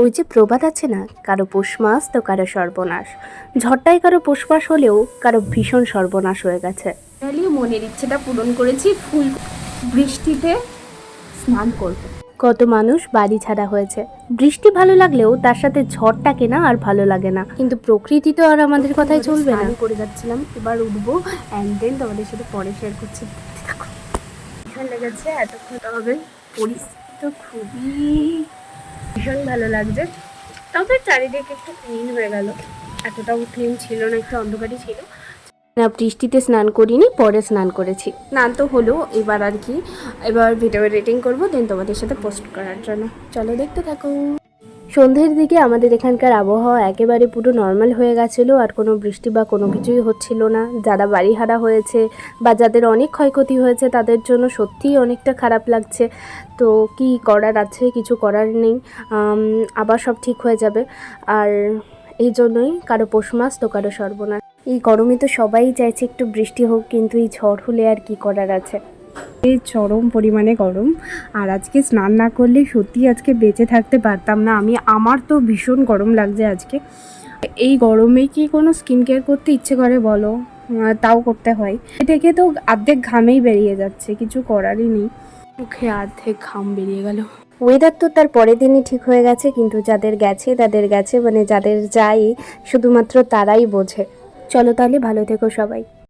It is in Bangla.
ওই যে প্রবাদ আছে না কারও পৌষ মাস তো কারও সর্বনাশ। ঝড়টাই কারও পৌষ মাস হলেও কারও ভীষণ সর্বনাশ হয়ে গেছে। মনের ইচ্ছেটা পূরণ করেছি ফুল বৃষ্টিতে স্নান করব। কত মানুষ বাড়ি ছাড়া হয়েছে। বৃষ্টি ভালো লাগলেও তার সাথে ঝড়টাকে না আর ভালো লাগে না। কিন্তু প্রকৃতি তো আর আমাদের কথাই চলবে না। করে যাচ্ছিলাম এবার উঠবো অ্যান্ড দেন তোমাদের সাথে পরে শেয়ার করছি। লেগেছে এতক্ষণ হবে। পরিস্থিতি তো খুবই ভীষণ ভালো লাগছে। তবে চারিদিক একটু ক্লিন হয়ে গেল। এতটাও ক্লিন ছিল না, একটু অন্ধকারই ছিল। না, বৃষ্টিতে স্নান করিনি, পরে স্নান করেছি। স্নান তো হলো, এবার আর কি। এবার ভিডিও এডিটিং করব দেন তোমাদের সাথে পোস্ট করার জন্য। চলো দেখতে থাকো। সন্ধ্যের দিকে আমাদের এখানকার আবহাওয়া একেবারে পুরো নর্মাল হয়ে গেছিল, আর কোনো বৃষ্টি বা কোনো কিছুই হচ্ছিল না। যারা বাড়ি হারা হয়েছে বা যাদের অনেক ক্ষয়ক্ষতি হয়েছে, তাদের জন্য সত্যিই অনেকটা খারাপ লাগছে। তো কি করার আছে, কিছু করার নেই। আবার সব ঠিক হয়ে যাবে। আর এই জন্যই কারও পৌষ মাস তো কারও সর্বনাশ। এই গরমে তো সবাই চাইছে একটু বৃষ্টি হোক, কিন্তু এই ঝড় হলে আর কি করার আছে? চরম পরিমাণে গরম। আর আজকে স্নান না করলে সত্যি আজকে বেঁচে থাকতে পারতাম না। আমি, আমার তো ভীষণ গরম লাগছে আজকে। এই গরমে কি কোনো স্কিন কেয়ার করতে ইচ্ছে করে বলো? তাও করতে হয়। থেকে তো অর্ধেক ঘামেই বেরিয়ে যাচ্ছে, কিছু করারই নেই। মুখে অর্ধেক ঘাম বেরিয়ে গেল। ওয়েদার তো তার পরের দিনই ঠিক হয়ে গেছে, কিন্তু যাদের গেছে, তাদের গেছে মানে যাদের যাই শুধুমাত্র তারাই বোঝে। চলো তাহলে ভালো থেকো সবাই।